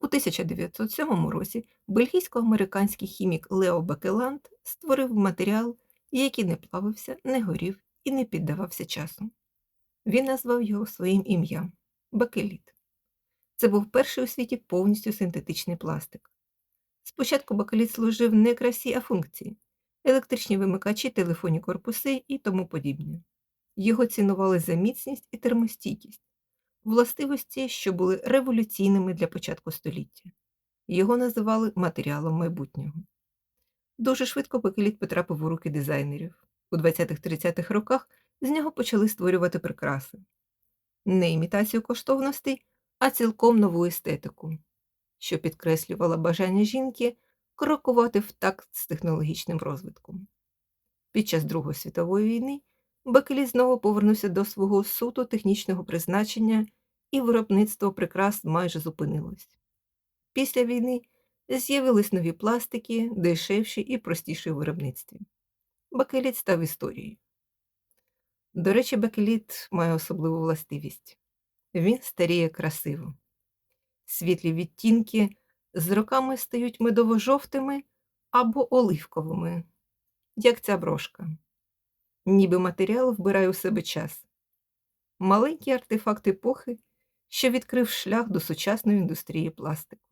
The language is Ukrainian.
У 1907 році бельгійсько-американський хімік Лео Бакеланд створив матеріал, який не плавився, не горів і не піддавався часу. Він назвав його своїм ім'ям бакеліт. Це був перший у світі повністю синтетичний пластик. Спочатку бакеліт служив не красі, а функції електричні вимикачі, телефонні корпуси і тому подібне. Його цінували за міцність і термостійкість, властивості, що були революційними для початку століття. Його називали матеріалом майбутнього. Дуже швидко бакеліт потрапив у руки дизайнерів. У 20-30-х роках з нього почали створювати прикраси. Не імітацію коштовностей, а цілком нову естетику, що підкреслювала бажання жінки крокувати в такт з технологічним розвитком. Під час Другої світової війни Бакеліт знову повернувся до свого суто технічного призначення, і виробництво прикрас майже зупинилось. Після війни з'явились нові пластики, дешевші і простіші в виробництві. Бакеліт став історією. До речі, бакеліт має особливу властивість він старіє красиво. Світлі відтінки з роками стають медово-жовтими або оливковими, як ця брошка. Ніби матеріал вбирає у себе час. Маленький артефакт епохи, що відкрив шлях до сучасної індустрії пластику.